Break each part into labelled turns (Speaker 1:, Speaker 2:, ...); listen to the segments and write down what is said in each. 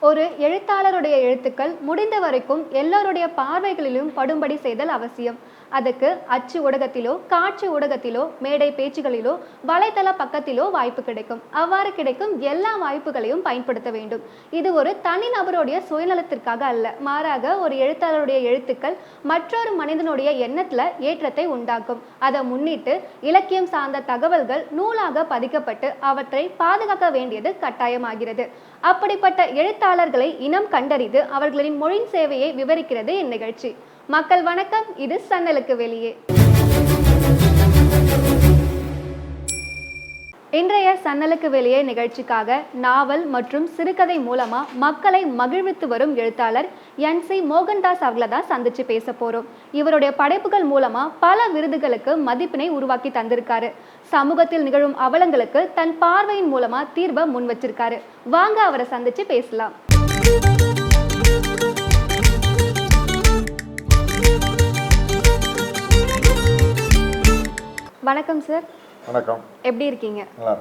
Speaker 1: ஒரு எழுத்தாளருடைய எழுத்துக்கள் முடிந்த வரைக்கும் எல்லோருடைய பார்வைகளிலும் படும்படி செய்தல் அவசியம். அதுக்கு அச்சு ஊடகத்திலோ காட்சி ஊடகத்திலோ மேடை பேச்சுகளிலோ வலைத்தள பக்கத்திலோ வாய்ப்பு கிடைக்கும். அவ்வாறு கிடைக்கும் எல்லா வாய்ப்புகளையும் பயன்படுத்த வேண்டும். இது ஒரு தனிநபருடைய சுயநலத்திற்காக அல்ல. மாறாக ஒரு எழுத்தாளருடைய எழுத்துக்கள் மற்றொரு மனிதனுடைய எண்ணத்துல ஏற்றத்தை உண்டாக்கும். அதை முன்னிட்டு இலக்கியம் சார்ந்த தகவல்கள் நூலாக பதிக்கப்பட்டு அவற்றை பாதுகாக்க வேண்டியது கட்டாயமாகிறது. அப்படிப்பட்ட எழுத்தாளர்களை இனம் கண்டறிந்து அவர்களின் மொழி சேவையை விவரிக்கிறது இந்நிகழ்ச்சி. மக்கள் வணக்கம் இது சன்னலுக்கு வெளியே. இன்றைய சன்னலுக்கு வெளியே நிகழ்ச்சிக்காக நாவல் மற்றும் சிறுகதை மூலமா மக்களை மகிழ்வித்து வரும் எழுத்தாளர் என் சி மோகன்தாஸ் அவர்களை தான் சந்திச்சு பேச போறோம். இவருடைய படைப்புகள் மூலமா பல விருதுகளுக்கு மதிப்பினை உருவாக்கி தந்திருக்காரு. சமூகத்தில் நிகழும் அவலங்களுக்கு தன் பார்வையின் மூலமா தீர்வை முன் வச்சிருக்காரு வாங்க அவரை சந்திச்சு பேசலாம். வணக்கம் சார்
Speaker 2: வணக்கம்.
Speaker 1: எப்படி இருக்கீங்க?
Speaker 2: நல்லா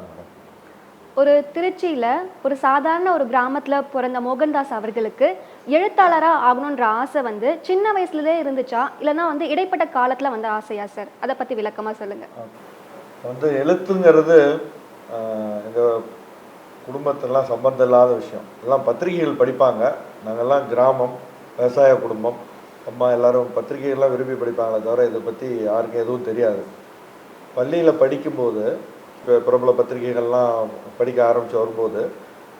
Speaker 1: ஒரு திருச்சியில் ஒரு சாதாரண ஒரு கிராமத்தில் பிறந்த மோகன்தாஸ் அவர்களுக்கு எழுத்தாளராக ஆகணுன்ற ஆசை வந்து சின்ன வயசுலவே இருந்துச்சா? இல்லைன்னா வந்து இடைப்பட்ட காலத்தில் வந்த ஆசையா சார் அதை பற்றி விளக்கமாக சொல்லுங்கள்
Speaker 2: வந்து எழுத்துங்கிறது எங்கள் குடும்பத்தெல்லாம் சம்பந்தம் இல்லாத விஷயம். எல்லாம் பத்திரிகைகள் படிப்பாங்க. நாங்கள்லாம் கிராமம் விவசாய குடும்பம். அம்மா எல்லாரும் பத்திரிகைகள்லாம் விரும்பி படிப்பாங்களே தவிர இதை பற்றி யாருக்கும் எதுவும் தெரியாது. பள்ளியில் படிக்கும்போது இப்போ பிரபல பத்திரிகைகள்லாம் படிக்க ஆரம்பித்து வரும்போது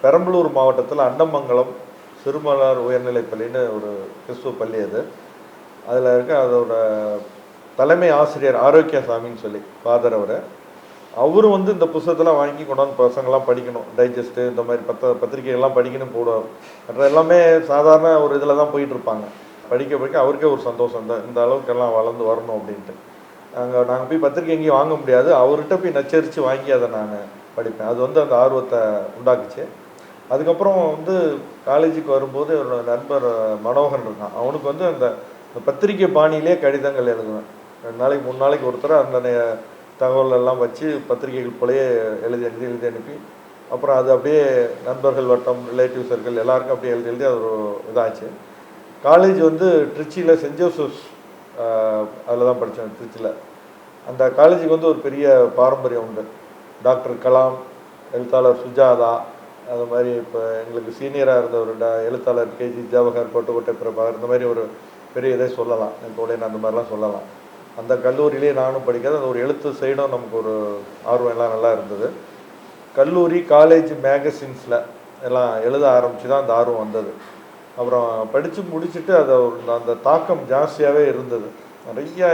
Speaker 2: பெரம்பலூர் மாவட்டத்தில் அண்டமங்கலம் சிறுமலர் உயர்நிலைப்பள்ளின்னு ஒரு கிறிஸ்துவ பள்ளி அது. அதில் இருக்க அதோட தலைமை ஆசிரியர் ஆரோக்கியசாமின்னு சொல்லி ஃபாதர் அவர். அவரும் வந்து இந்த புத்தகத்தெல்லாம் வாங்கி கொண்டாந்து பசங்கள்லாம் படிக்கணும் டைஜஸ்ட்டு இந்த மாதிரி பத்த பத்திரிகைகள்லாம் படிக்கணும் போடுவார் மற்ற எல்லாமே சாதாரண ஒரு இதில் தான் போயிட்டு இருப்பாங்க. படிக்க படிக்க அவருக்கே ஒரு சந்தோஷம் தான் இந்த அளவுக்கெல்லாம் வளர்ந்து வரணும் அப்படின்ட்டு. அங்கே நாங்கள் போய் பத்திரிக்கை எங்கேயும் வாங்க முடியாது. அவர்கிட்ட போய் நச்சரித்து வாங்கி அதை நான் படிப்பேன். அது வந்து அந்த ஆர்வத்தை உண்டாக்குச்சு. அதுக்கப்புறம் வந்து காலேஜுக்கு வரும்போது என்னோட நண்பர் மனோகன் இருக்கான். அவனுக்கு வந்து அந்த பத்திரிக்கை பாணியிலே கடிதங்கள் எழுதுவேன். ரெண்டு நாளைக்கு மூணு நாளைக்கு ஒருத்தர் அந்த தகவல் எல்லாம் வச்சு பத்திரிகைகள் போலயே எழுதி எழுதி எழுதி அனுப்பி அப்புறம் அது அப்படியே நண்பர்கள் வட்டம் ரிலேட்டிவ் சர்க்கிள் எல்லாருக்கும் அப்படியே எழுதி எழுதி அது ஒரு இதாச்சு. காலேஜ் வந்து ட்ரிச்சியில் சென்ட் ஜோசப்ஸ் அதில் தான் படித்தேன் திருச்சியில். அந்த காலேஜுக்கு வந்து ஒரு பெரிய பாரம்பரியம் உண்டு. டாக்டர் கலாம் எழுத்தாளர் சுஜாதா அது மாதிரி இப்போ எங்களுக்கு சீனியராக இருந்த ஒரு எழுத்தாளர் கேஜி ஜவஹர் கோட்டுக்கோட்டை பிரபாகர் இந்த மாதிரி ஒரு பெரிய இதை சொல்லலாம். தோழன் அந்த மாதிரிலாம் சொல்லலாம். அந்த கல்லூரியிலே நானும் படிக்காத அந்த ஒரு எழுத்து சைடும் நமக்கு ஒரு ஆர்வம் எல்லாம் நல்லா இருந்தது. கல்லூரி காலேஜ் மேகசின்ஸில் எல்லாம் எழுத ஆரம்பித்து தான் அந்த ஆர்வம் வந்தது. அப்புறம் படித்து முடிச்சுட்டு அதை அந்த தாக்கம் ஜாஸ்தியாகவே இருந்தது. நிறையா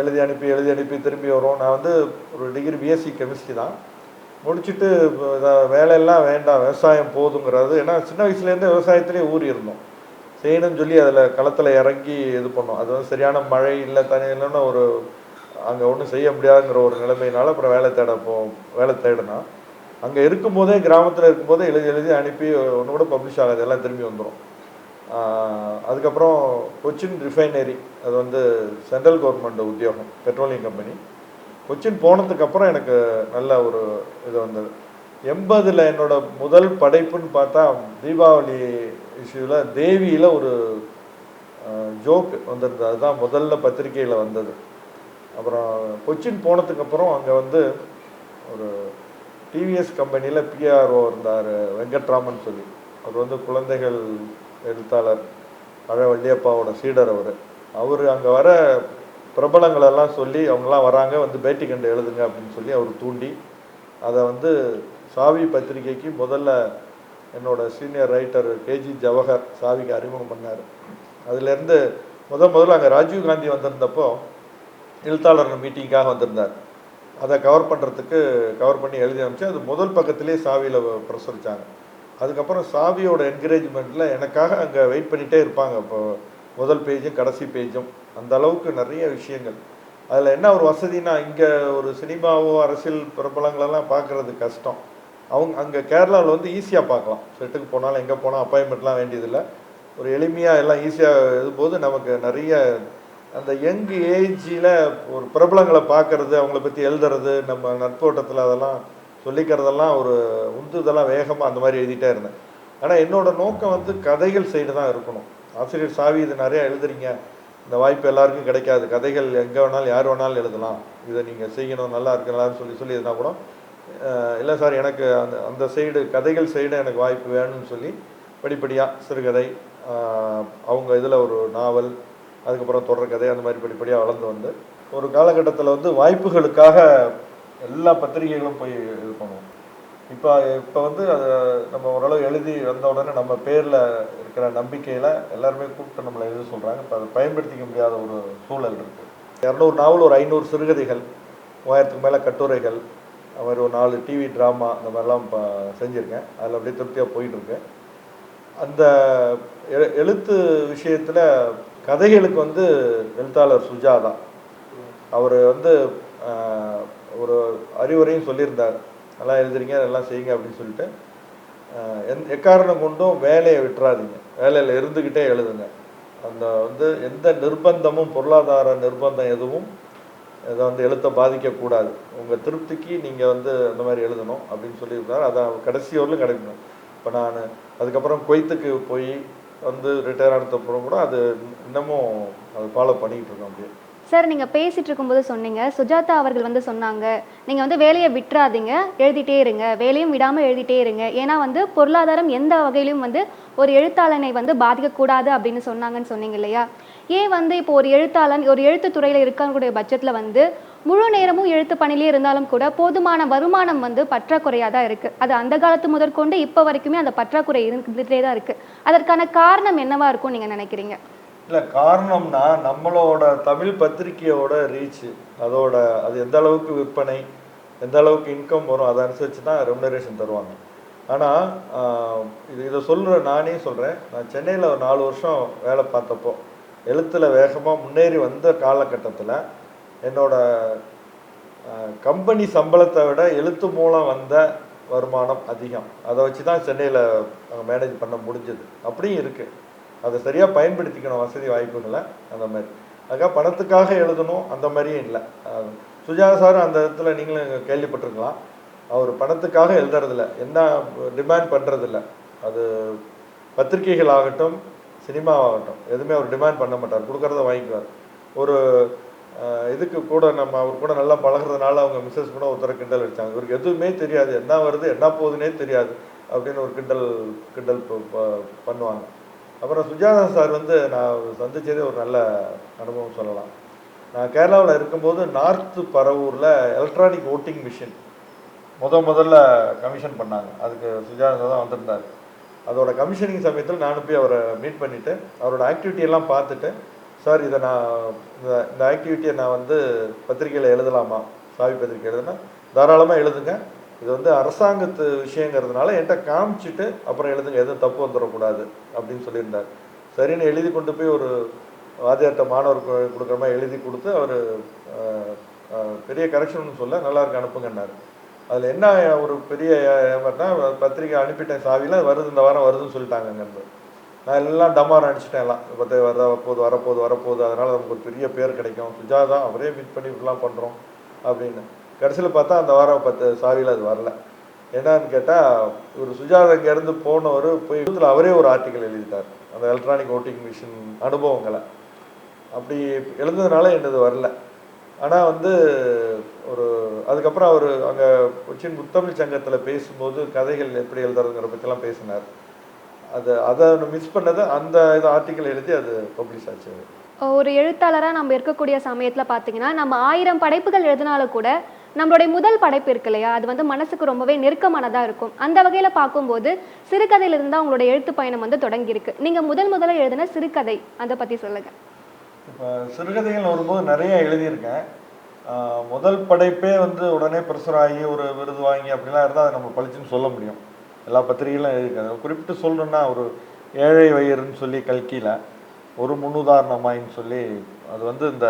Speaker 2: எழுதி அனுப்பி எழுதி அனுப்பி திரும்பி வரும் நான் வந்து ஒரு டிகிரி பிஎஸ்சி கெமிஸ்ட்ரி தான். முடிச்சுட்டு வேலையெல்லாம் வேண்டாம். விவசாயம் போதுங்கிறது. ஏன்னா சின்ன வயசுலேருந்தே விவசாயத்திலே ஊறி இருந்தோம். செய்யணும்னு சொல்லி அதில் களத்தில் இறங்கி இது பண்ணோம். அது வந்து சரியான மழை இல்லை தனி இல்லைன்னா ஒரு அங்கே ஒன்றும் செய்ய முடியாதுங்கிற ஒரு நிலைமையினால அப்புறம் வேலை தேட போ வேலை தேடினா. அங்கே இருக்கும்போதே கிராமத்தில் இருக்கும்போதே எழுதி எழுதி அனுப்பி ஒன்று கூட பப்ளிஷ் ஆகாது. எல்லாம் திரும்பி வந்துடும் அதுக்கப்புறம் கொச்சின் ரிஃபைனரி அது வந்து சென்ட்ரல் கவர்மெண்ட் உத்தியோகம் பெட்ரோலியம் கம்பெனி கொச்சின் போனதுக்கப்புறம் எனக்கு நல்ல ஒரு இது வந்தது. எண்பதில் என்னோட முதல் படைப்புன்னு பார்த்தா தீபாவளி இஷ்யூவில் தேவியில் ஒரு ஜோக் வந்திருந்தது. அதுதான் முதல்ல பத்திரிக்கையில் வந்தது. அப்புறம் கொச்சின் போனதுக்கப்புறம் அங்கே வந்து ஒரு டிவிஎஸ் கம்பெனியில் பிஆர்ஓ இருந்தார் வெங்கட்ராமன் சொல்லி. அவர் வந்து குழந்தைகள் எழுத்தாளர் பழ வள்ளியப்பாவோட சீடர் அவர். அவர் அங்கே வர பிரபலங்களெல்லாம் சொல்லி அவங்கெல்லாம் வராங்க வந்து பேட்டி கண்டு எழுதுங்க அப்படின்னு சொல்லி அவர் தூண்டி அதை வந்து சாவி பத்திரிகைக்கு முதல்ல என்னோட சீனியர் ரைட்டர் கேஜி ஜவஹர் சாவிக்கு அறிமுகம் பண்ணார். அதுலேருந்து முத முதல்ல அங்கே ராஜீவ் காந்தி வந்திருந்தப்போ எழுத்தாளர் மீட்டிங்காக வந்திருந்தார். அதை கவர் பண்ணுறதுக்கு கவர் பண்ணி எழுதி அனுப்பிச்சு அது முதல் பக்கத்திலே சாவியில் பிரசுரித்தாங்க அதுக்கப்புறம் சாவியோட என்கரேஜ்மெண்ட்டில் எனக்காக அங்கே வெயிட் பண்ணிகிட்டே இருப்பாங்க. இப்போ முதல் பேஜும் கடைசி பேஜும். அந்த அளவுக்கு நிறைய விஷயங்கள். அதில் என்ன ஒரு வசதினா இங்கே ஒரு சினிமாவோ அரசியல் பிரபலங்களெல்லாம் பார்க்குறது கஷ்டம். அவங்க அங்கே கேரளாவில் வந்து ஈஸியாக பார்க்கலாம். செட்டுக்கு போனாலும் எங்கே போனால் அப்பாயின்மெண்ட்லாம் வேண்டியதில்லை. ஒரு எளிமையாக எல்லாம் ஈஸியாக இதுபோது நமக்கு நிறைய அந்த யங் ஏஜில் ஒரு பிரபலங்களை பார்க்கறது அவங்கள பற்றி எழுதுறது நம்ம நட்போட்டத்தில் அதெல்லாம் சொல்லிக்கிறதெல்லாம் ஒரு உந்துதெல்லாம் வேகமாக அந்த மாதிரி எழுதிட்டே இருந்தேன். ஆனால் என்னோடய நோக்கம் வந்து கதைகள் சைடு தான் இருக்கணும். ஆசிரியர் சாவி இது நிறையா எழுதுறீங்க. இந்த வாய்ப்பு எல்லாருக்கும் கிடைக்காது. கதைகள் எங்கே வேணாலும் யார் வேணாலும் எழுதலாம். இதை நீங்கள் செய்யணும் நல்லா இருக்கு நல்லா சொல்லி சொல்லி எதுனா கூட இல்லை சார் எனக்கு அந்த அந்த சைடு கதைகள் சைடு எனக்கு வாய்ப்பு வேணும்னு சொல்லி படிப்படியாக சிறுகதை அவங்க இதில் ஒரு நாவல் அதுக்கப்புறம் தொடர்கதை அந்த மாதிரி படிப்படியாக வளர்ந்து வந்து ஒரு காலகட்டத்தில் வந்து வாய்ப்புகளுக்காக எல்லா பத்திரிகைகளும் போய் இது பண்ணுவோம். இப்போ இப்போ வந்து அதை நம்ம ஓரளவு எழுதி வந்த உடனே நம்ம பேரில் இருக்கிற நம்பிக்கையில் எல்லாருமே கூப்பிட்டு நம்மளை எழுத சொல்கிறாங்க இப்போ அதை பயன்படுத்திக்க முடியாத ஒரு சூழல் இருக்குது இரநூறு நாவல் ஒரு ஐநூறு சிறுகதைகள் மூவாயிரத்துக்கு மேலே கட்டுரைகள் அது மாதிரி ஒரு நாலு டிவி ட்ராமா இந்த மாதிரிலாம் இப்போ செஞ்சுருக்கேன். அதில் அப்படியே திருப்தியாக போயிட்டுருக்கு. அந்த எழுத்து விஷயத்தில் கதைகளுக்கு வந்து எழுத்தாளர் சுஜாதா. அவர் வந்து ஒரு அறிவுரையும் சொல்லியிருந்தார். நல்லா எழுதுறீங்க அதெல்லாம் செய்யுங்க அப்படின்னு சொல்லிட்டு எந் எக்காரணம் கொண்டும் வேலையை விட்டுறாதீங்க. வேலையில் இருந்துக்கிட்டே எழுதுங்க. அந்த வந்து எந்த நிர்பந்தமும் பொருளாதார நிர்பந்தம் எதுவும் இதை வந்து எழுத்தை பாதிக்கக்கூடாது. உங்கள் திருப்திக்கு நீங்கள் வந்து அந்த மாதிரி எழுதணும் அப்படின்னு சொல்லியிருந்தார். அதை கடைசி வரலும் கிடைக்கணும் இப்போ நான் அதுக்கப்புறம் கொய்த்துக்கு போய் வந்து ரிட்டையர் ஆனதுக்கப்புறம் கூட அது இன்னமும் அது ஃபாலோ பண்ணிக்கிட்டு இருக்கோம் அப்படியே.
Speaker 1: சார் நீங்கள் பேசிகிட்டு இருக்கும்போது சொன்னீங்க. சுஜாதா அவர்கள் வந்து சொன்னாங்க. நீங்கள் வந்து வேலையை விட்டுறாதீங்க. எழுதிட்டே இருங்க. வேலையும் விடாமல் எழுதிட்டே இருங்க. ஏன்னா வந்து பொருளாதாரம் எந்த வகையிலும் வந்து ஒரு எழுத்தாளனை வந்து பாதிக்கக்கூடாது அப்படின்னு சொன்னாங்கன்னு சொன்னீங்க இல்லையா? ஏன் வந்து இப்போ ஒரு எழுத்தாளன் ஒரு எழுத்து துறையில் இருக்கக்கூடிய பட்சத்தில் வந்து முழு நேரமும் எழுத்து பணியிலே இருந்தாலும் கூட போதுமான வருமானம் வந்து பற்றாக்குறையாக தான் இருக்குது அது அந்த காலத்து முதற்கொண்டு இப்போ வரைக்குமே அந்த பற்றாக்குறை இருந்துகிட்டே தான் இருக்குது அதற்கான காரணம் என்னவாக இருக்கும் நீங்கள் நினைக்கிறீங்க?
Speaker 2: இல்லை காரணம்னா நம்மளோட தமிழ் பத்திரிக்கையோட ரீச் அதோட அது எந்த அளவுக்கு விற்பனை எந்த அளவுக்கு இன்கம் வரும் அதை அனுசரித்து தான் ரெமுனரேஷன் தருவாங்க ஆனால் இது இதை சொல்கிற நானே சொல்கிறேன் நான் சென்னையில் ஒரு நாலு வருஷம் வேலை பார்த்தப்போ எழுத்தில் வேகமாக முன்னேறி வந்த காலகட்டத்தில் என்னோட கம்பெனி சம்பளத்தை விட எழுத்து மூலம் வந்த வருமானம் அதிகம். அதை வச்சு தான் சென்னையில் மேனேஜ் பண்ண முடிஞ்சது. அப்படியும் இருக்குது அதை சரியாக பயன்படுத்திக்கணும் வசதி வாய்ப்புகளை அந்த மாதிரி. அதுக்காக பணத்துக்காக எழுதணும் அந்த மாதிரியும் இல்லை. சுஜாதா சார் அந்த இடத்துல நீங்களும் கேள்விப்பட்டிருக்கலாம். அவர் பணத்துக்காக எழுதுறதில்ல. என்ன டிமாண்ட் பண்ணுறதில்ல அது பத்திரிகைகள் ஆகட்டும் சினிமாவாகட்டும் எதுவுமே அவர் டிமாண்ட் பண்ண மாட்டார். கொடுக்கறத வாங்கிக்குவார். ஒரு இதுக்கு கூட நம்ம அவர் கூட நல்லா பழகுறதுனால அவங்க மிஸ்ஸஸ் கூட ஒருத்தர கிண்டல் அடித்தாங்க இவருக்கு எதுவுமே தெரியாது. என்ன வருது என்ன போகுதுன்னே தெரியாது அப்படின்னு ஒரு கிண்டல் கிண்டல் ப- பண்ணுவாங்க. அப்புறம் சுஜாதா சார் வந்து நான் சந்திச்சதே ஒரு நல்ல அனுபவம் சொல்லலாம். நான் கேரளாவில் இருக்கும்போது நார்த்து பரவூரில் எலக்ட்ரானிக் ஓட்டிங் மிஷின் முத முதல்ல கமிஷன் பண்ணாங்க. அதுக்கு சுஜாதா தான் வந்திருந்தார். அதோட கமிஷனிங் சமயத்தில் நானும் போய் அவரை மீட் பண்ணிவிட்டு அவரோட ஆக்டிவிட்டி எல்லாம் பார்த்துட்டு சார் இதை நான் இந்த இந்த ஆக்டிவிட்டியை நான் வந்து பத்திரிக்கையில் எழுதலாமா? சாவி பத்திரிக்கை எழுதுனா? தாராளமாக எழுதுங்க. இது வந்து அரசாங்கத்து விஷயங்கிறதுனால என்கிட்ட காமிச்சிட்டு அப்புறம் எழுதுங்க எதுவும் தப்பு வந்துடக்கூடாது அப்படின்னு சொல்லியிருந்தார். சரின்னு எழுதி கொண்டு போய் ஒரு வாத்தியார்ட்ட மாணவர் கொடுக்குற மாதிரி எழுதி கொடுத்து அவர் பெரிய கரெக்ஷன் சொல்ல நல்லா இருக்கு அதில் என்ன ஒரு பெரிய ஏமாட்டினா பத்திரிக்கை அனுப்பிட்டேன் சாவியில் அது வருது இந்த வாரம் வருதுன்னு சொல்லிட்டாங்க நான் எல்லாம் டமாரம் அடிச்சிட்டேன் எல்லாம். பத்து வர போது வரப்போகுது வரப்போகுது அதனால் நமக்கு ஒரு பெரிய பேர் கிடைக்கும். சுஜாதா அவரே மீட் பண்ணி இப்படிலாம் பண்ணுறோம் அப்படின்னு. கடைசியில் பார்த்தா அந்த வாரம் பத்து சாரியில் அது வரல. என்னன்னு கேட்டால் ஒரு சுஜாதா இங்கேருந்து போனவர் போய் அவரே ஒரு ஆர்டிக்கல் எழுதிட்டார். அந்த எலக்ட்ரானிக் ஓட்டிங் மிஷின் அனுபவங்களை. அப்படி எழுந்ததுனால என்னது வரல. ஆனால் வந்து ஒரு அதுக்கப்புறம் அவர் அங்கே கொச்சின் முத்தமிழ் சங்கத்தில் பேசும்போது கதைகள் எப்படி எழுதுறதுங்கிற பற்றிலாம் பேசினார். அது அதை மிஸ் பண்ணதை அந்த இது ஆர்டிக்கல் எழுதி அது பப்ளிஷ் ஆச்சு.
Speaker 1: ஒரு எழுத்தாளராக நம்ம இருக்கக்கூடிய சமயத்தில் பார்த்தீங்கன்னா நம்ம ஆயிரம் படைப்புகள் எழுதினாலும் கூட நம்மளுடைய முதல் படைப்பு இருக்கு இல்லையா? அது வந்து மனசுக்கு ரொம்பவே நெருக்கமானதாக இருக்கும். அந்த வகையில் பார்க்கும்போது சிறுகதையிலிருந்து தான் உங்களுடைய எழுத்து பயணம் வந்து தொடங்கியிருக்கு. நீங்கள் முதல் முதல்ல எழுதின சிறுகதை அதை பற்றி சொல்லுங்கள்
Speaker 2: இப்போ சிறுகதைகள் வரும்போது நிறைய எழுதியிருக்கேன். முதல் படைப்பே வந்து உடனே பிரசுராகி ஒரு விருது வாங்கி அப்படிலாம் இருந்தால் அதை நம்ம பழிச்சுன்னு சொல்ல முடியும். எல்லா பத்திரிகைகளும் எழுதியிருக்காங்க குறிப்பிட்டு சொல்லணும்னா ஒரு ஏழை வயிறுன்னு சொல்லி கல்கியில் ஒரு முன்னுதாரணமாயின்னு சொல்லி அது வந்து இந்த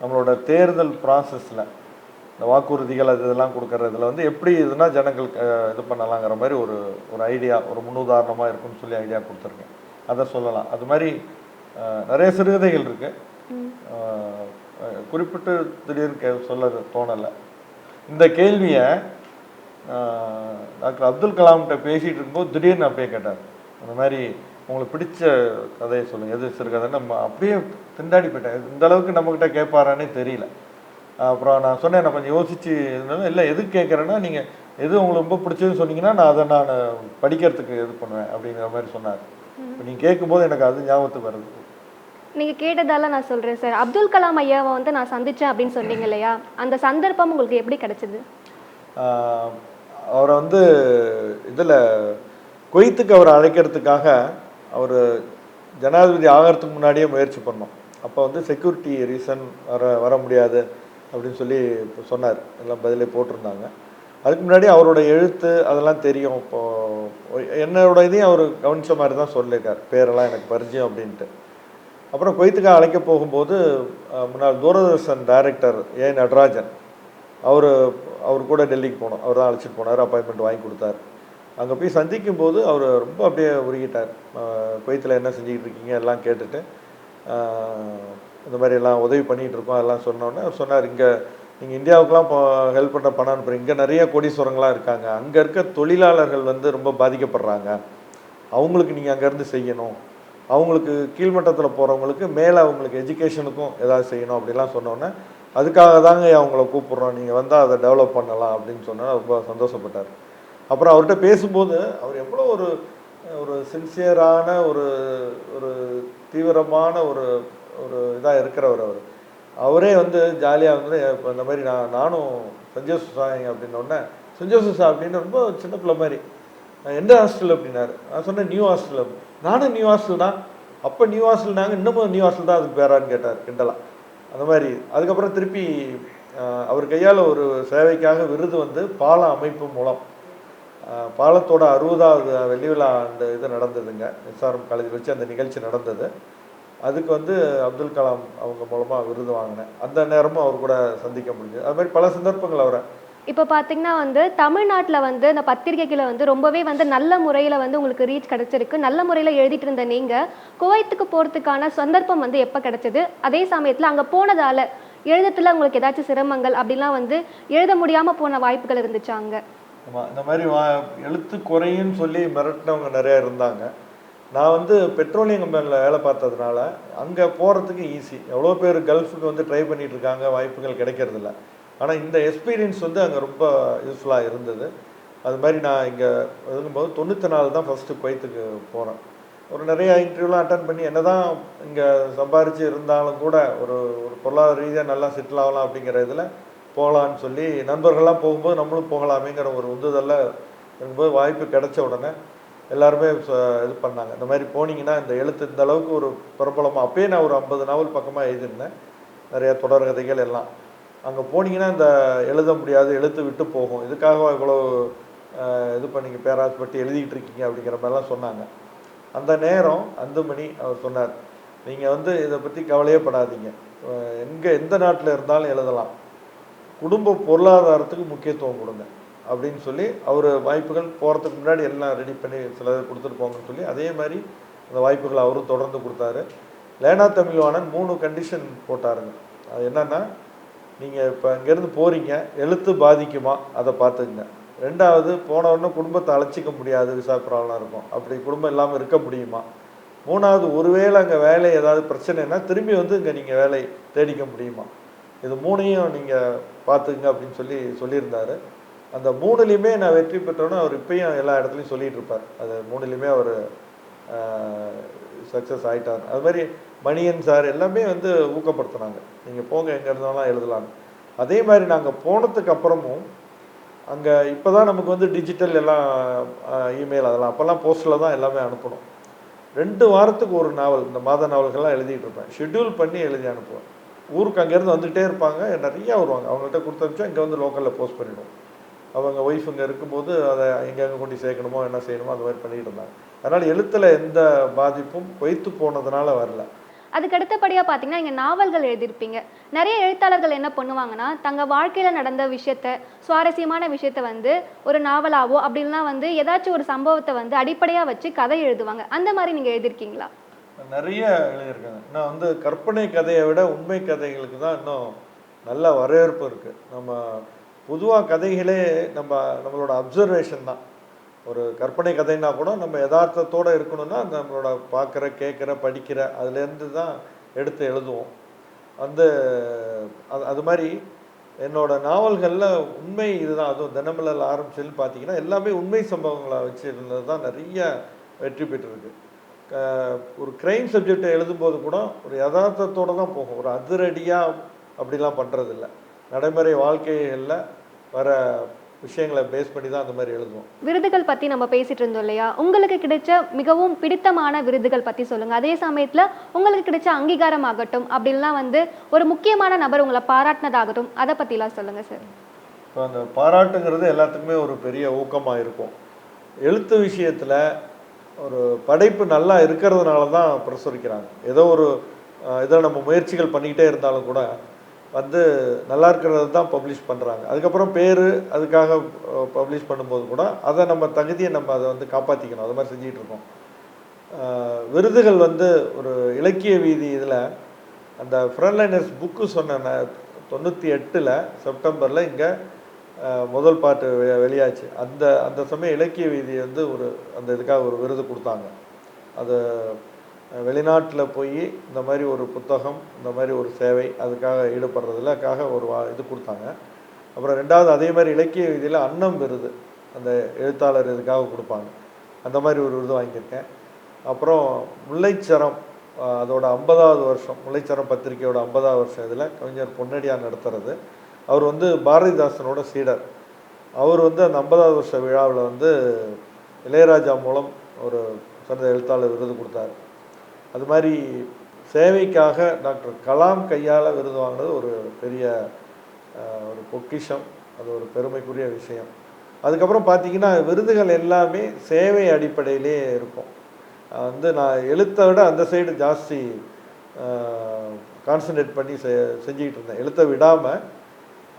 Speaker 2: நம்மளோட தேர்தல் ப்ராசஸில் இந்த வாக்குறுதிகள் அது இதெல்லாம் கொடுக்கறதுல வந்து எப்படி இதுனா ஜனங்கள் இது பண்ணலாங்கிற மாதிரி ஒரு ஒரு ஐடியா ஒரு முன்னுதாரணமாக இருக்கும்னு சொல்லி ஐடியா கொடுத்துருக்கேன். அதை சொல்லலாம். அது மாதிரி நிறைய சிறுகதைகள் இருக்குது குறிப்பிட்டு திடீர்னு கே சொல்ல தோணலை. இந்த கேள்வியை டாக்டர் அப்துல் கலாம்கிட்ட பேசிகிட்டு இருக்கும்போது திடீர்னு அப்பயே கேட்டார். அந்த மாதிரி உங்களுக்கு பிடிச்ச கதையை சொல்லுங்கள் எது சிறுகதை நம்ம அப்படியே திண்டாடி போயிட்டேன். இந்த அளவுக்கு நம்மக்கிட்ட கேட்பாரானே தெரியல. அப்புறம் நான் சொன்னேன் நான் கொஞ்சம் யோசிச்சு இருந்தேன். இல்லை எதுக்கு கேட்குறேன்னா நீங்கள் எது உங்களுக்கு ரொம்ப பிடிச்சதுன்னு சொன்னீங்கன்னா நான் அதை நான் படிக்கிறதுக்கு இது பண்ணுவேன் அப்படிங்கிற மாதிரி சொன்னார். இப்போ நீங்கள் கேட்கும்போது எனக்கு அது ஞாபகத்துக்கு வருது.
Speaker 1: நீங்க கேட்டதால நான் சொல்றேன் சார். அப்துல் கலாம் ஐயாவை வந்து நான் சந்திச்சேன் அப்படின்னு சொன்னீங்க இல்லையா? அந்த சந்தர்ப்பம் உங்களுக்கு எப்படி கிடைச்சது?
Speaker 2: அவரை வந்து இதில் குவைத்துக்கு அவரை அழைக்கிறதுக்காக அவர் ஜனாதிபதி ஆகிறதுக்கு முன்னாடியே முயற்சி பண்ணோம். அப்போ வந்து செக்யூரிட்டி ரீசன் வர வர முடியாது. அப்படின்னு சொல்லி சொன்னார். எல்லாம் பதிலே போட்டிருந்தாங்க. அதுக்கு முன்னாடி அவரோட எழுத்து அதெல்லாம் தெரியும். இப்போது என்னோட இதையும் அவர் கவனிச்ச மாதிரி தான் சொல்லியிருக்கார். பேரெல்லாம் எனக்கு பரிச்சயம் அப்படின்ட்டு. அப்புறம் கொய்த்துக்கு அழைக்க போகும்போது முன்னாள் தூரதர்ஷன் டைரக்டர் ஏ நடராஜன் அவர் அவர் கூட டெல்லிக்கு போனோம். அவர் தான் அழைச்சிட்டு போனார். அப்பாயின்மெண்ட் வாங்கி கொடுத்தாரு. அங்கே போய் சந்திக்கும் போது அவர் ரொம்ப அப்படியே உருகிட்டார். கொய்த்தில் என்ன செஞ்சுக்கிட்டு இருக்கீங்க? எல்லாம் கேட்டுட்டு இந்த மாதிரி எல்லாம் உதவி பண்ணிகிட்டு இருக்கோம் அதெல்லாம் சொன்னோன்னே அவர் சொன்னார் இங்கே நீங்கள் இந்தியாவுக்குலாம் ஹெல்ப் பண்ண பணம் அனுப்புறீங்க. இங்கே நிறைய கோடீஸ்வரங்களாம் இருக்காங்க. அங்கே இருக்க தொழிலாளர்கள் வந்து ரொம்ப பாதிக்கப்படுறாங்க. அவங்களுக்கு நீங்கள் அங்கேருந்து செய்யணும். அவங்களுக்கு கீழ்மட்டத்தில் போகிறவங்களுக்கு மேலே அவங்களுக்கு எஜுகேஷனுக்கும் ஏதாவது செய்யணும் அப்படிலாம் சொன்னோன்னே அதுக்காக தாங்க அவங்கள கூப்பிட்றோம். நீங்கள் வந்தால் அதை டெவலப் பண்ணலாம் அப்படின்னு சொன்னால் ரொம்ப சந்தோஷப்பட்டார். அப்புறம் அவர்கிட்ட பேசும்போது அவர் எவ்வளோ ஒரு ஒரு சின்சியரான ஒரு ஒரு தீவிரமான ஒரு ஒரு இதாக இருக்கிறவர் அவர். அவரே வந்து ஜாலியாக வந்து இப்போ இந்த மாதிரி நான் நானும் சஞ்சய் சுசாங்க அப்படின்னோடனே சஞ்சய் சுசா அப்படின்னு ரொம்ப சின்ன பிள்ளை மாதிரி. எந்த ஹாஸ்டல் அப்படின்னாரு? நான் சொன்னேன் நியூ ஹாஸ்டல் நானும் நியூ ஹாஸ்டல் தான். அப்போ நியூ ஹாஸ்டல் நாங்கள் இன்னமும் நியூ ஹாஸ்டல் தான் அதுக்கு பேரான்னு கேட்டார் கிண்டலா. அந்த மாதிரி. அதுக்கப்புறம் திருப்பி அவர் கையால் ஒரு சேவைக்காக விருது வந்து பாலம் அமைப்பு மூலம். பாலத்தோட அறுபதாவது வெள்ளி விழா அந்த இது நடந்ததுங்க. எஸ்ஆர்எம் காலேஜ் வச்சு அந்த நிகழ்ச்சி நடந்தது. அதுக்கு வந்து அப்துல் கலாம் அவங்க மூலமாக விருது வாங்கினேன். அந்த நேரமும் அவர் கூட சந்திக்க முடிஞ்சது. அது மாதிரி பல சந்தர்ப்பங்கள் அவரை.
Speaker 1: இப்போ பார்த்தீங்கன்னா வந்து தமிழ்நாட்டில் வந்து இந்த பத்திரிகைகளை வந்து ரொம்பவே வந்து நல்ல முறையில் வந்து உங்களுக்கு ரீச் கிடைச்சிருக்கு. நல்ல முறையில் எழுதிட்டு இருந்த நீங்கள் குவைத்துக்கு போகிறதுக்கான சந்தர்ப்பம் வந்து எப்போ கிடைச்சது? அதே சமயத்தில் அங்கே போனதால எழுதத்தில் உங்களுக்கு ஏதாச்சும் சிரமங்கள் அப்படிலாம் வந்து எழுத முடியாமல் போன வாய்ப்புகள் இருந்துச்சா அங்கே?
Speaker 2: ஆமாம் இந்த மாதிரி எழுத்து குறையுன்னு சொல்லி மிரட்டினவங்க நிறையா இருந்தாங்க. நான் வந்து பெட்ரோலியம் கம்பெனியில் வேலை பார்த்ததுனால அங்கே போகிறதுக்கு ஈஸி எவ்வளோ பேர் கல்ஃபுக்கு வந்து ட்ரை பண்ணிட்டு இருக்காங்க வாய்ப்புகள் கிடைக்கிறதில்ல. ஆனால் இந்த எக்ஸ்பீரியன்ஸ் வந்து அங்கே ரொம்ப யூஸ்ஃபுல்லாக இருந்தது. அது மாதிரி நான் இங்கே இருக்கும்போது தொண்ணூற்றி நாலு தான் ஃபஸ்ட்டு குவைத்துக்கு போனேன். ஒரு நிறைய இன்டர்வியூலாம் அட்டன் பண்ணி என்ன தான் இங்கே சம்பாரித்து இருந்தாலும் கூட ஒரு ஒரு பொருளாதார ரீதியாக நல்லா செட்டில் ஆகலாம் அப்படிங்கிற இதில் போகலான்னு சொல்லி நண்பர்கள்லாம் போகும்போது நம்மளும் போகலாமேங்கிற ஒரு உந்துதலில் இருக்கும்போது வாய்ப்பு கிடைச்ச உடனே எல்லாருமே ச- இது பண்ணாங்க. இந்த மாதிரி போனீங்கன்னா இந்த எழுத்து இந்த அளவுக்கு ஒரு பிரபலமாக அப்பயே நான் ஒரு ஐம்பது நாவல் பக்கமாக எழுதியிருந்தேன். நிறைய தொடர்கதைகள் எல்லாம். அங்கே போனீங்கன்னா இந்த எழுத முடியாது எழுத்து விட்டு போகும். இதுக்காக இவ்வளோ இது பண்ணீங்க பேராசப்பட்டு எழுதிக்கிட்டு இருக்கீங்க அப்படிங்கிற மாதிரிலாம் சொன்னாங்க. அந்த நேரம் அந்துமணி அவர் சொன்னார் நீங்கள் வந்து இதை பற்றி கவலையே படாதீங்க. எங்கே எந்த நாட்டில் இருந்தாலும் எழுதலாம். குடும்ப பொருளாதாரத்துக்கு முக்கியத்துவம் கொடுங்க. அப்படின்னு சொல்லி அவர் வாய்ப்புகள் போகிறதுக்கு முன்னாடி எல்லாம் ரெடி பண்ணி சிலர் கொடுத்துட்டு போங்கன்னு சொல்லி அதே மாதிரி அந்த வாய்ப்புகளை அவரும் தொடர்ந்து கொடுத்தாரு. லேனா தமிழ்வாணன் மூணு கண்டிஷன் போட்டாருங்க. அது என்னன்னா நீங்கள் இப்போ இங்கேருந்து போகிறீங்க எழுத்து பாதிக்குமா? அதை பார்த்துக்குங்க. ரெண்டாவது போன குடும்பத்தை அழைச்சிக்க முடியாது விசா ப்ராப்ளம் இருக்கும். அப்படி குடும்பம் இல்லாமல் இருக்க முடியுமா? மூணாவது ஒருவேளை அங்கே வேலை ஏதாவது பிரச்சனைனா திரும்பி வந்து இங்கே நீங்கள் வேலை தேடிக்க முடியுமா? இது மூணையும் நீங்கள் பார்த்துக்குங்க அப்படின்னு சொல்லி சொல்லியிருந்தாரு. அந்த மூணுலேயுமே நான் வெற்றி பெற்றோன்னு அவர் இப்பயும் எல்லா இடத்துலையும் சொல்லிட்டு இருப்பார். அது மூணுலேயுமே அவர் சக்ஸஸ் ஆயிட்டார். அது மாதிரி மணியன் சார் எல்லாமே வந்து ஊக்கப்படுத்துனாங்க. நீங்கள் போங்க எங்கே இருந்தாலும் எழுதலாம் அதே மாதிரி நாங்கள் போனதுக்கு அப்புறமும் அங்கே இப்போ தான் நமக்கு வந்து டிஜிட்டல் எல்லாம் இமெயில் அதெல்லாம் அப்போல்லாம் போஸ்ட்டில் தான் எல்லாமே அனுப்பணும். ரெண்டு வாரத்துக்கு ஒரு நாவல் இந்த மாத நாவல்கள்லாம் எழுதிட்டு இருப்பேன். ஷெட்யூல் பண்ணி எழுதி அனுப்புவேன். ஊருக்கு அங்கேருந்து வந்துகிட்டே இருப்பாங்க நிறையா வருவாங்க. அவங்கள்ட்ட கொடுத்து அனுப்பிச்சா இங்கே வந்து லோக்கலில் போஸ்ட் பண்ணிவிடுவோம் அவங்க ஒய்ஃப் இங்கே இருக்கும்போது அதை எங்கெங்கே கொண்டு சேர்க்கணுமோ என்ன செய்யணுமோ அந்த மாதிரி பண்ணிட்டு இருந்தாங்க. அதனால் எழுத்தில் எந்த பாதிப்பும் பொய்த்து போனதுனால வரல.
Speaker 1: அதுக்கு அடுத்தபடியாக பார்த்தீங்கன்னா இங்கே நாவல்கள் எழுதியிருப்பீங்க. நிறைய எழுத்தாளர்கள் என்ன பண்ணுவாங்கன்னா தங்க வாழ்க்கையில் நடந்த விஷயத்த சுவாரஸ்யமான விஷயத்த வந்து ஒரு நாவலாவோ அப்படின்னா வந்து ஏதாச்சும் ஒரு சம்பவத்தை வந்து அடிப்படையாக வச்சு கதை எழுதுவாங்க. அந்த மாதிரி நீங்கள் எழுதியிருக்கீங்களா?
Speaker 2: நிறைய எழுதியிருக்காங்க. நான் வந்து கற்பனை கதையை விட உண்மை கதைகளுக்கு தான் இன்னும் நல்ல வரவேற்பு இருக்குது நம்ம பொதுவாக கதைகளே நம்ம நம்மளோட அப்சர்வேஷன் தான். ஒரு கற்பனை கதைன்னா கூட நம்ம யதார்த்தத்தோடு இருக்கணும்னா நம்மளோட பார்க்குற கேட்குற படிக்கிற அதுலேருந்து தான் எடுத்து எழுதுவோம். அந்த அது அது மாதிரி என்னோட நாவல்களில் உண்மை இதுதான். அதுவும் தினமலர் ஆரம்பிச்சதுன்னு பார்த்தீங்கன்னா எல்லாமே உண்மை சம்பவங்களை வச்சு இருந்தது தான் நிறைய வெற்றி பெற்றிருக்கு. ஒரு கிரைம் சப்ஜெக்டை எழுதும்போது கூட ஒரு யதார்த்தத்தோடு தான் போகும். ஒரு அதிரடியாக அப்படிலாம் பண்ணுறதில்ல நடைமுறை வாழ்க்கைகளில் வர விஷயங்களை பேஸ் பண்ணி தான் அந்த மாதிரி எழுதுவோம்.
Speaker 1: விருதுகள் பத்தி நம்ம பேசிட்டு இருந்தோம் இல்லையா? உங்களுக்கு கிடைச்ச மிகவும் பிடித்தமான விருதுகள் பத்தி சொல்லுங்க. அதே சமயத்துல உங்களுக்கு கிடைச்ச அங்கீகாரம் ஆகட்டும் அப்படின்லாம் வந்து ஒரு முக்கியமான நபர் உங்களை பாராட்டினதாகட்டும் அதை பத்திலாம் சொல்லுங்க சார்
Speaker 2: இப்போ அந்த பாராட்டுங்கிறது எல்லாத்துக்குமே ஒரு பெரிய ஊக்கமாக இருக்கும். எழுத்து விஷயத்தில் ஒரு படைப்பு நல்லா இருக்கிறதுனால தான் பிரசுரிக்கிறாங்க. ஏதோ ஒரு இதை நம்ம முயற்சிகள் பண்ணிக்கிட்டே இருந்தாலும் கூட வந்து நல்லா இருக்கிறது தான் பப்ளிஷ் பண்ணுறாங்க அதுக்கப்புறம் பேர் அதுக்காக பப்ளிஷ் பண்ணும்போது கூட அதை நம்ம தகுதியை நம்ம அதை வந்து காப்பாற்றிக்கணும் அது மாதிரி செஞ்சிகிட்டு இருக்கோம். விருதுகள் வந்து ஒரு இலக்கிய வீதி இதில் அந்த ஃப்ரண்ட்லைனர்ஸ் புக்கு சொன்ன ந- தொண்ணூற்றி எட்டில் செப்டம்பரில் இங்கே முதல் பாட்டு வெ- வெளியாச்சு. அந்த அந்த சமயம் இலக்கிய வீதி வந்து ஒரு அந்த இதுக்காக ஒரு விருது கொடுத்தாங்க. அது வெளிநாட்டில் போய் இந்த மாதிரி ஒரு புத்தகம் இந்த மாதிரி ஒரு சேவை அதுக்காக ஈடுபடுறதுலக்காக ஒரு வா- இது கொடுத்தாங்க. அப்புறம் ரெண்டாவது அதே மாதிரி இலக்கிய வீதியில் அன்னம் விருது அந்த எழுத்தாளர் இதுக்காக கொடுப்பாங்க. அந்த மாதிரி ஒரு விருது வாங்கியிருக்கேன். அப்புறம் முல்லைச்சரம் அதோட ஐம்பதாவது வருஷம் முல்லைச்சரம் பத்திரிகையோட ஐம்பதாவது வருஷம் இதில் கவிஞர் பொன்னடியார் நடத்துறது. அவர் வந்து பாரதிதாசனோட சீடர். அவர் வந்து அந்த ஐம்பதாவது வருஷ விழாவில் வந்து இளையராஜா மூலம் ஒரு சிறந்த எழுத்தாளர் விருது கொடுத்தாரு. அது மாதிரி சேவைக்காக டாக்டர் கலாம் கையால் விருது வாங்கினது ஒரு பெரிய ஒரு பொக்கிஷம். அது ஒரு பெருமைக்குரிய விஷயம். அதுக்கப்புறம் பார்த்தீங்கன்னா விருதுகள் எல்லாமே சேவை அடிப்படையிலே இருக்கும். வந்து நான் எழுத்தை விட அந்த சைடு ஜாஸ்தி கான்சன்ட்ரேட் பண்ணி செ செஞ்சுக்கிட்டு இருந்தேன். எழுத்தை விடாமல்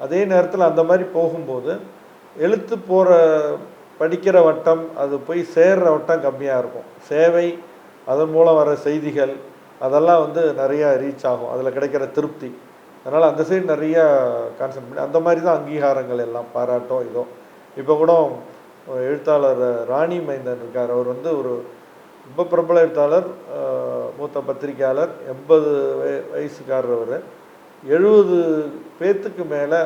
Speaker 2: அதே நேரத்தில் அந்த மாதிரி போகும்போது எழுத்து போகிற படிக்கிற வட்டம் அது போய் சேர்ற வட்டம் கம்மியாக இருக்கும். சேவை அதன் மூலம் வர செய்திகள் அதெல்லாம் வந்து நிறையா ரீச் ஆகும். அதில் கிடைக்கிற திருப்தி. அதனால் அந்த சைடு நிறைய கான்சன்ட் பண்ணி அந்த மாதிரி தான் அங்கீகாரங்கள் எல்லாம் பாராட்டோ இதோ. இப்போ கூட எழுத்தாளர் ராணி மைந்தன் இருக்கார். அவர் வந்து ஒரு ரொம்ப பிரபல எழுத்தாளர் மூத்த பத்திரிகையாளர் எண்பது வய வயசுக்காரர் அவர். எழுபது பேத்துக்கு மேலே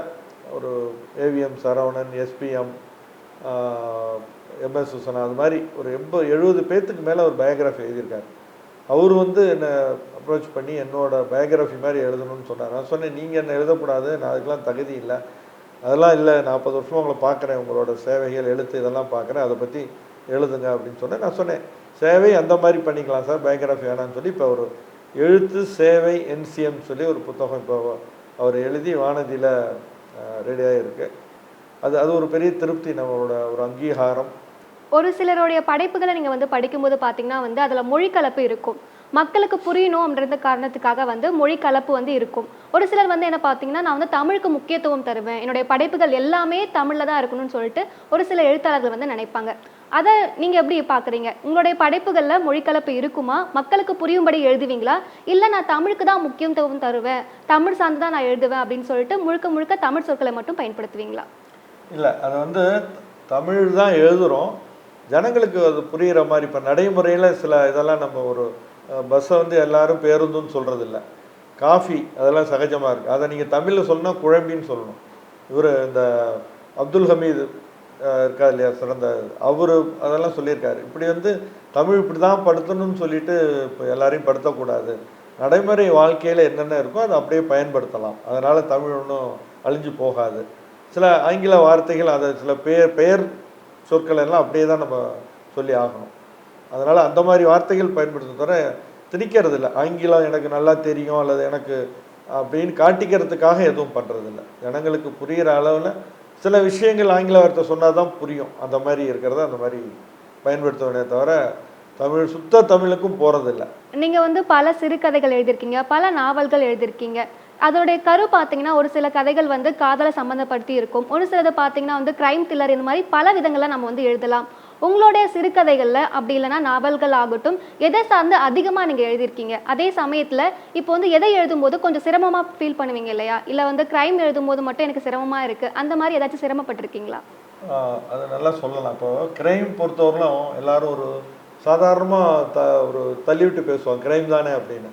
Speaker 2: ஒரு ஏவிஎம் சரவணன் எஸ்பிஎம் எம்எஸ் சுசனா அது மாதிரி ஒரு எண்பது எழுபது பேர்த்துக்கு மேலே ஒரு பயோகிராஃபி எழுதியிருக்காரு. அவர் வந்து என்னை அப்ரோச் பண்ணி என்னோட பயோகிராஃபி மாதிரி எழுதணும்னு சொன்னார். நான் சொன்னேன் நீங்கள் என்ன எழுதக்கூடாது நான் அதுக்கெலாம் தகுதி இல்லை. அதெல்லாம் இல்லை நாற்பது வருஷமாக உங்களை பார்க்குறேன் உங்களோட சேவைகள் எழுத்து இதெல்லாம் பார்க்குறேன் அதை பற்றி எழுதுங்க அப்படின்னு சொன்னேன். நான் சொன்னேன் சேவை அந்த மாதிரி பண்ணிக்கலாம் சார் பயோகிராஃபி வேணான்னு சொல்லி. இப்போ ஒரு எழுத்து சேவை என்சிஎம் சொல்லி ஒரு புத்தகம் இப்போ அவர் எழுதி வானதியில் ரெடியாக இருக்குது அது அது ஒரு பெரிய திருப்தி நம்மளோட ஒரு அங்கீகாரம்.
Speaker 1: ஒரு சிலருடைய படைப்புகளை நீங்கள் வந்து படிக்கும்போது பார்த்தீங்கன்னா வந்து அதில் மொழி கலப்பு இருக்கும். மக்களுக்கு புரியணும் அப்படின்ற காரணத்துக்காக வந்து மொழி கலப்பு வந்து இருக்கும். ஒரு சிலர் வந்து என்ன பார்த்தீங்கன்னா நான் வந்து தமிழுக்கு முக்கியத்துவம் தருவேன். என்னுடைய படைப்புகள் எல்லாமே தமிழில் தான் இருக்கணும்னு சொல்லிட்டு ஒரு சில எழுத்தாளர்கள் வந்து நினைப்பாங்க. அதை நீங்கள் எப்படி பார்க்குறீங்க உங்களுடைய படைப்புகளில் மொழிக்கலப்பு இருக்குமா? மக்களுக்கு புரியும்படி எழுதுவீங்களா? இல்லை நான் தமிழுக்கு தான் முக்கியத்துவம் தருவேன். தமிழ் சார்ந்து தான் நான் எழுதுவேன் அப்படின்னு சொல்லிட்டு முழுக்க முழுக்க தமிழ் சொற்களை மட்டும் பயன்படுத்துவீங்களா?
Speaker 2: இல்லை அது வந்து தமிழ் தான் எழுதுகிறோம் ஜனங்களுக்கு அது புரிகிற மாதிரி இப்போ நடைமுறையில் சில இதெல்லாம் நம்ம ஒரு பஸ்ஸை வந்து எல்லாரும் பேருந்துன்னு சொல்கிறதில்ல காஃபி அதெல்லாம் சகஜமாக இருக்குது அதை நீங்கள் தமிழில் சொல்லணும் குழம்பின்னு சொல்லணும். இவர் இந்த அப்துல் ஹமீது இருக்கா இல்லையா சிறந்த அவர் அதெல்லாம் சொல்லியிருக்காரு. இப்படி வந்து தமிழ் இப்படி தான் படுத்தணும்னு சொல்லிட்டு இப்போ எல்லாரையும் படுத்தக்கூடாது. நடைமுறை வாழ்க்கையில் என்னென்ன இருக்கோ அதை அப்படியே பயன்படுத்தலாம். அதனால் தமிழ் ஒன்றும் அழிஞ்சு போகாது. சில ஆங்கில வார்த்தைகள் அதை சில பெயர் பெயர் சொற்கள் எல்லாம் அப்படியே தான் நம்ம சொல்லி ஆகணும். அதனால் அந்த மாதிரி வார்த்தைகள் பயன்படுத்த தவிர திணிக்கிறது இல்லை ஆங்கிலம் எனக்கு நல்லா தெரியும் அல்லது எனக்கு அப்படின்னு காட்டிக்கிறதுக்காக எதுவும் பண்ணுறதில்ல ஜனங்களுக்கு புரிகிற அளவில் சில விஷயங்கள் ஆங்கில வார்த்தை சொன்னால் தான் புரியும். அந்த மாதிரி இருக்கிறத அந்த மாதிரி பயன்படுத்துவனே தவிர தமிழ் சுத்த தமிழுக்கும் போகிறதில்ல
Speaker 1: நீங்கள் வந்து பல சிறுகதைகள் எழுதியிருக்கீங்க பல நாவல்கள் எழுதியிருக்கீங்க. அதோடைய கரு பார்த்தீங்கன்னா ஒரு சில கதைகள் வந்து காதலை சம்மந்தப்படுத்தி இருக்கும். ஒரு சிலது பார்த்தீங்கன்னா வந்து கிரைம் த்ரில்லர் இந்த மாதிரி பல விதங்களை நம்ம வந்து எழுதலாம். உங்களுடைய சிறுகதைகளில் அப்படி இல்லைன்னா நாவல்கள் ஆகட்டும் எதை சார்ந்து அதிகமாக நீங்கள் எழுதியிருக்கீங்க? அதே சமயத்தில் இப்போ வந்து எதை எழுதும்போது கொஞ்சம் சிரமமாக ஃபீல் பண்ணுவீங்க இல்லையா? இல்லை வந்து கிரைம் எழுதும்போது மட்டும் எனக்கு சிரமமாக இருக்குது அந்த மாதிரி ஏதாச்சும் சிரமப்பட்டிருக்கீங்களா?
Speaker 2: ஆஹ் அது நல்லா சொல்லலாம். இப்போ கிரைம் பொறுத்தவரையிலும் எல்லாரும் ஒரு சாதாரணமாக த ஒரு தள்ளிவிட்டு பேசுவாங்க. கிரைம் தானே அப்படின்னு.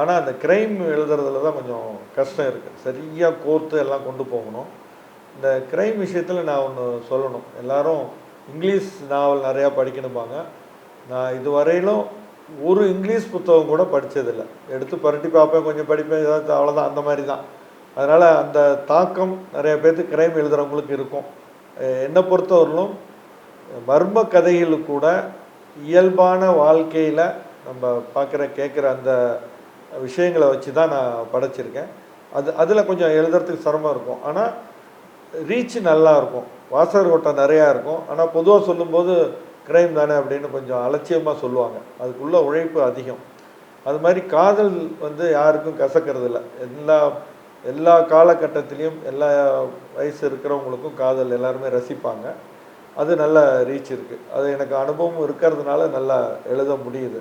Speaker 2: ஆனால் அந்த கிரைம் எழுதுறதுல தான் கொஞ்சம் கஷ்டம் இருக்குது சரியாக கோர்த்து எல்லாம் கொண்டு போகணும். இந்த கிரைம் விஷயத்தில் நான் ஒன்று சொல்லணும். எல்லாரும் இங்கிலீஷ் நாவல் நிறையா படிக்கணும்பாங்க. நான் இதுவரையிலும் ஒரு இங்கிலீஷ் புத்தகம் கூட படித்ததில்லை எடுத்து புரட்டி பார்ப்பேன் கொஞ்சம் படிப்பேன் ஏதாவது அவ்வளோதான் அந்த மாதிரி தான். அதனால் அந்த தாக்கம் நிறைய பேர்த்துக்கு கிரைம் எழுதுகிறவங்களுக்கு இருக்கும். என்னை பொறுத்தவரையிலும் மர்ம கதைகள் கூட இயல்பான வாழ்க்கையில் நம்ம பார்க்குற கேட்குற அந்த விஷயங்களை வச்சு தான் நான் படைச்சிருக்கேன். அது அதில் கொஞ்சம் எழுதுறதுக்கு சிரமம் இருக்கும். ஆனால் ரீச் நல்லா இருக்கும். வாசகர் ஓட்டம் நிறையா இருக்கும். ஆனால் பொதுவாக சொல்லும்போது கிரைம் தானே அப்படின்னு கொஞ்சம் அலட்சியமாக சொல்லுவாங்க. அதுக்குள்ள உழைப்பு அதிகம். அது மாதிரி காதல் வந்து யாருக்கும் கசக்கிறது இல்லை. எல்லா எல்லா காலகட்டத்திலையும் எல்லா வயசு இருக்கிறவங்களுக்கும் காதல் எல்லாருமே ரசிப்பாங்க. அது நல்ல ரீச் இருக்குது அது எனக்கு அனுபவம் இருக்கிறதுனால நல்லா எழுத முடியுது.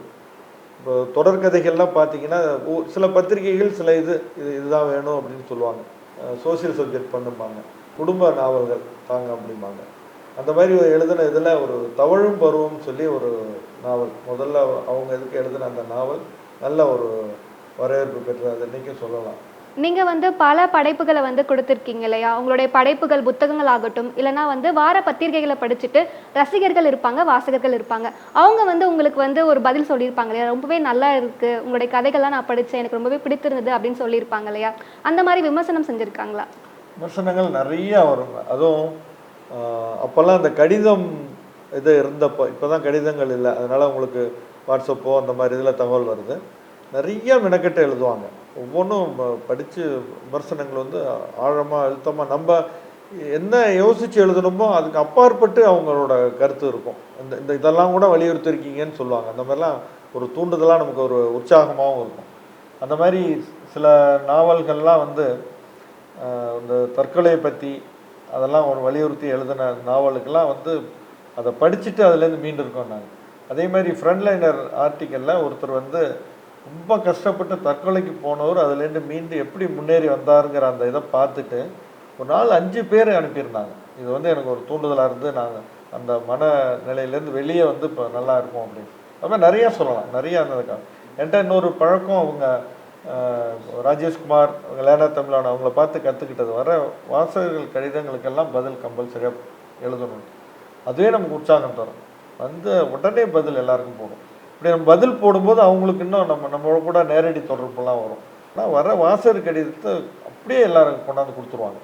Speaker 2: இப்போ தொடர்கதைகள்லாம் பார்த்தீங்கன்னா சில பத்திரிகைகள் சில இது இது இதுதான் வேணும் அப்படின்னு சொல்லுவாங்க. சோசியல் சப்ஜெக்ட் பண்ணும்பாங்க. குடும்ப நாவல்கள் தாங்க அப்படிம்பாங்க. அந்த மாதிரி எழுதின இதில் ஒரு தவழும் பருவம் சொல்லி ஒரு நாவல். முதல்ல அவங்க எதுக்கு எழுதின அந்த நாவல்? நல்ல ஒரு வரவேற்பு பெற்றது அது இன்றைக்கும் சொல்லலாம்.
Speaker 1: நீங்க வந்து பல படைப்புகளை வந்து கொடுத்துருக்கீங்க இல்லையா? உங்களுடைய படைப்புகள் புத்தகங்கள் ஆகட்டும் இல்லைனா வந்து வார பத்திரிகைகளை படிச்சுட்டு ரசிகர்கள் இருப்பாங்க வாசகர்கள் இருப்பாங்க. அவங்க வந்து உங்களுக்கு வந்து ஒரு பதில் சொல்லியிருப்பாங்க இல்லையா? ரொம்பவே நல்லா இருக்கு உங்களுடைய கதைகள்லாம் நான் படித்தேன் எனக்கு ரொம்பவே பிடித்திருந்தது அப்படின்னு சொல்லியிருப்பாங்க இல்லையா? அந்த மாதிரி விமர்சனம் செஞ்சுருக்காங்களா?
Speaker 2: விமர்சனங்கள் நிறைய வரும். அதுவும் அப்போல்லாம் அந்த கடிதம் இது இருந்தப்போ இப்போ தான் கடிதங்கள் இல்லை. அதனால் உங்களுக்கு வாட்ஸ்அப்போ அந்த மாதிரி இதில் தகவல் வருது. நிறைய மெனக்கெட்டு எழுதுவாங்க. ஒவ்வொன்றும் படித்து விமர்சனங்கள் வந்து ஆழமாக அழுத்தமாக நம்ம என்ன யோசித்து எழுதணுமோ அதுக்கு அப்பாற்பட்டு அவங்களோட கருத்து இருக்கும். இந்த இந்த இதெல்லாம் கூட வலியுறுத்திருக்கீங்கன்னு சொல்லுவாங்க. அந்த மாதிரிலாம் ஒரு தூண்டுதலாக நமக்கு ஒரு உற்சாகமாகவும் இருக்கும். அந்த மாதிரி சில நாவல்கள்லாம் வந்து இந்த தற்கொலையை பற்றி அதெல்லாம் ஒரு வலியுறுத்தி எழுதின நாவலுக்கெல்லாம் வந்து அதை படிச்சுட்டு அதுலேருந்து மீண்டு இருக்கோம் நாங்கள் அதே மாதிரி ஃப்ரண்ட்லைனர் ஆர்டிக்கலில் ஒருத்தர் வந்து ரொம்ப கஷ்டப்பட்டு தற்கொலைக்கு போனவர் அதுலேருந்து மீண்டு எப்படி முன்னேறி வந்தாருங்கிற அந்த இதை பார்த்துட்டு ஒரு நாள் அஞ்சு பேர் அனுப்பியிருந்தாங்க. இது வந்து எனக்கு ஒரு தூண்டுதலாக இருந்து நாங்கள் அந்த மன நிலையிலேருந்து வெளியே வந்து இப்போ நல்லா இருக்கும் அப்படின்னு. அது மாதிரி நிறையா சொல்லலாம் நிறையா இருந்ததுக்காக என்கிட்ட இன்னொரு பழக்கம் அவங்க ராஜேஷ்குமார் அவங்க லேனா தமிழான அவங்கள பார்த்து கற்றுக்கிட்டது வர வாசகர்கள் கடிதங்களுக்கெல்லாம் பதில் கம்பல்சரியாக எழுதணும். அதுவே நமக்கு உற்சாகம் தரும். வந்து உடனே பதில் எல்லாருக்கும் போகணும் இப்படி நம்ம பதில் போடும்போது அவங்களுக்கு இன்னும் நம்ம நம்மளோட கூட நேரடி தொடர்புலாம் வரும். ஆனால் வர வாசகர் கடிதத்தை அப்படியே எல்லாரும் கொண்டாந்து கொடுத்துருவாங்க.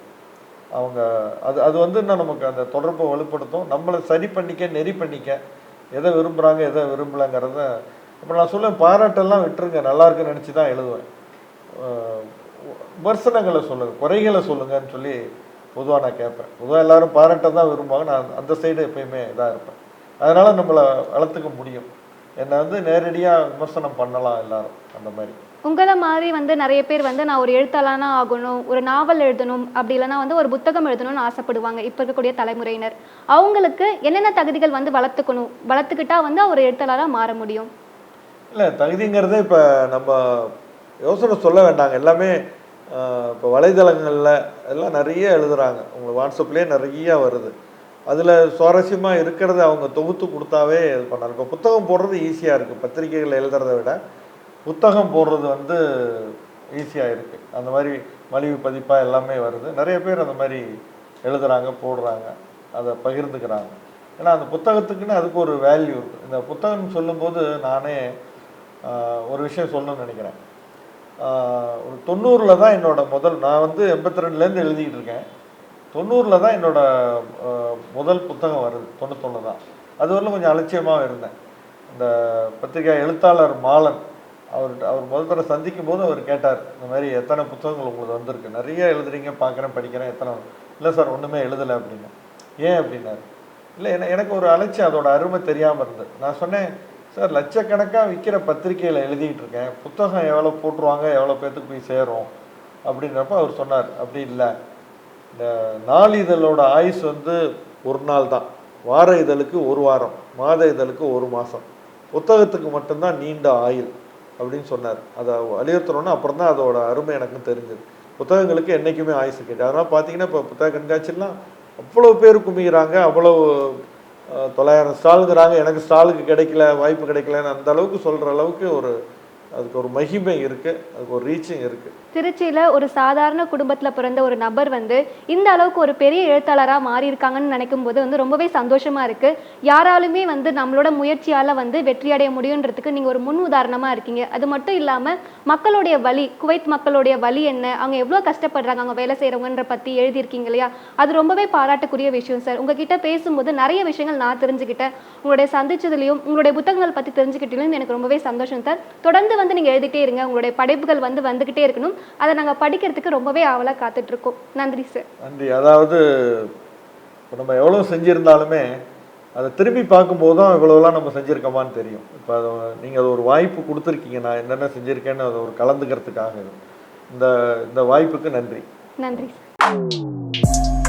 Speaker 2: அவங்க அது அது வந்து இன்னும் நமக்கு அந்த தொடர்பை வலுப்படுத்தும். நம்மளை சரி பண்ணிக்க நெறி பண்ணிக்க. எதை விரும்புகிறாங்க எதை விரும்பலைங்கிறத இப்போ நான் சொல்லுவேன் பாராட்டெல்லாம் விட்டுருங்க. நல்லா இருக்குன்னு நினச்சி தான் எழுதுவேன். விமர்சனங்களை சொல்லுங்கள் குறைகளை சொல்லுங்கன்னு சொல்லி பொதுவாக நான் கேட்பேன். பொதுவாக எல்லாரும் பாராட்ட தான் விரும்புவாங்க. நான் அந்த சைடு எப்பயுமே இதாக இருப்பேன். அதனால் நம்மளை வளர்த்துக்க முடியும். என்னை வந்து நேரடியாக விமர்சனம் பண்ணலாம் எல்லாரும் அந்த மாதிரி.
Speaker 1: உங்களை மாதிரி வந்து நிறைய பேர் வந்து நான் ஒரு எழுத்தாளனா ஆகணும் ஒரு நாவல் எழுதணும் அப்படி இல்லைன்னா வந்து ஒரு புத்தகம் எழுதணும்னு ஆசைப்படுவாங்க இப்போ இருக்கக்கூடிய தலைமுறையினர். அவங்களுக்கு என்னென்ன தகுதிகள் வந்து வளர்த்துக்கணும் வளர்த்துக்கிட்டா வந்து ஒரு எழுத்தாளராக மாற முடியும்?
Speaker 2: இல்லை தகுதிங்கிறதே இப்போ நம்ம யோசனை சொல்ல வேண்டாங்க. எல்லாமே இப்போ வலைதளங்களில் எல்லாம் நிறைய எழுதுறாங்க. உங்களுக்கு வாட்ஸ்அப்லேயே நிறைய வருது. அதில் சுவாரஸ்யமாக இருக்கிறத அவங்க தொகுத்து கொடுத்தாவே இது பண்ணார் இப்போ புத்தகம் போடுறது ஈஸியாக இருக்குது பத்திரிகைகள் எழுதுறத விட புத்தகம் போடுறது வந்து ஈஸியாக இருக்குது அந்த மாதிரி மலிவு பதிப்பாக எல்லாமே வருது. நிறைய பேர் அந்த மாதிரி எழுதுறாங்க போடுறாங்க அதை பகிர்ந்துக்கிறாங்க. ஏன்னா அந்த புத்தகத்துக்குன்னு அதுக்கு ஒரு வேல்யூ இருக்குது இந்த புத்தகம் சொல்லும்போது நானே ஒரு விஷயம் சொல்லணும்னு நினைக்கிறேன். ஒரு தொண்ணூறில் தான் என்னோடய முதல் நான் வந்து எண்பத்தி ரெண்டுலேருந்து எழுதிக்கிட்டு இருக்கேன். தொண்ணூறில் தான் என்னோடய முதல் புத்தகம் வருது. தொண்ணூத்தொன்று தான். அது வரலும் கொஞ்சம் அலட்சியமாக இருந்தேன். இந்த பத்திரிகை எழுத்தாளர் மாலன் அவர் அவர் முதல் தடவை சந்திக்கும் போது அவர் கேட்டார் இந்த மாதிரி எத்தனை புத்தகங்கள் உங்களுக்கு வந்திருக்கு? நிறைய எழுதுறீங்க பார்க்குறேன் படிக்கிறேன் எத்தனை இல்லை சார் ஒன்றுமே எழுதலை அப்படின்னு. ஏன்? அப்படின்னாரு. இல்லை என எனக்கு ஒரு அலட்சியம் அதோட அருமை தெரியாமல் இருந்தது. நான் சொன்னேன் சார் லட்சக்கணக்காக விற்கிற பத்திரிக்கையில் எழுதிக்கிட்டு இருக்கேன். புத்தகம் எவ்வளோ போட்டுருவாங்க எவ்வளோ பேர்த்துக்கு போய் சேரும்? அப்படின்றப்ப அவர் சொன்னார் அப்படி இல்லை. இந்த நாளிதழோட ஆயுஸ் வந்து ஒரு நாள் தான். வார இதழுக்கு ஒரு வாரம் மாத இதழுக்கு ஒரு மாதம் புத்தகத்துக்கு மட்டும்தான் நீண்ட ஆயுள் அப்படின்னு சொன்னார். அதை வலியுறுத்தணும்னா அப்புறம் தான் அதோட அருமை எனக்கும் தெரிஞ்சது. புத்தகங்களுக்கு என்றைக்குமே ஆயுசு கேட்டு அதனால் பார்த்தீங்கன்னா இப்போ புத்தக கண்காட்சியெலாம் அவ்வளோ பேர் குமிக்கிறாங்க அவ்வளோ தொள்ளாயிரம் ஸ்டாலுங்கிறாங்க. எனக்கு ஸ்டாலுக்கு கிடைக்கல வாய்ப்பு கிடைக்கலன்னு அந்த அளவுக்கு சொல்கிற அளவுக்கு ஒரு அதுக்கு ஒரு மகிமை இருக்குது அதுக்கு ஒரு ரீச்சிங் இருக்குது
Speaker 1: திருச்சியில் ஒரு சாதாரண குடும்பத்தில் பிறந்த ஒரு நபர் வந்து இந்த அளவுக்கு ஒரு பெரிய எழுத்தாளராக மாறியிருக்காங்கன்னு நினைக்கும் போது வந்து ரொம்பவே சந்தோஷமாக இருக்குது யாராலுமே வந்து நம்மளோட முயற்சியால் வந்து வெற்றி அடைய முடியுன்றதுக்கு நீங்கள் ஒரு முன் உதாரணமாக இருக்கீங்க. அது மட்டும் இல்லாமல் மக்களுடைய வழி குவைத் மக்களுடைய வலி என்ன அவங்க எவ்வளோ கஷ்டப்படுறாங்க அவங்க வேலை செய்கிறவங்கன்ற பற்றி எழுதியிருக்கீங்க இல்லையா? அது ரொம்பவே பாராட்டக்கூடிய விஷயம் சார். உங்ககிட்ட பேசும்போது நிறைய விஷயங்கள் நான் தெரிஞ்சுக்கிட்டேன். உங்களுடைய சந்திச்சதுலையும் உங்களுடைய புத்தகங்கள் பற்றி தெரிஞ்சுக்கிட்டதுலயும் எனக்கு ரொம்பவே சந்தோஷம் சார். தொடர்ந்து வந்து நீங்கள் எழுதிட்டே இருங்க. உங்களுடைய படைப்புகள் வந்து வந்துகிட்டே இருக்கணும். அதை நாங்க படிக்கிறதுக்கு ரொம்பவே ஆவலா காத்துட்டு இருக்கோம் நன்றி சார்
Speaker 2: நன்றி. அதாவது இப்போ நம்ம எவ்வளோ செஞ்சுருந்தாலுமே அதை திரும்பி பார்க்கும்போது தான் இவ்வளோலாம் நம்ம செஞ்சுருக்கோமான்னு தெரியும். இப்போ அதை நீங்கள் அது ஒரு வாய்ப்பு கொடுத்துருக்கீங்க. நான் என்னென்ன செஞ்சுருக்கேன்னு அதை ஒரு கலந்துக்கிறதுக்காக. இந்த இந்த வாய்ப்புக்கு நன்றி.
Speaker 1: நன்றி சார்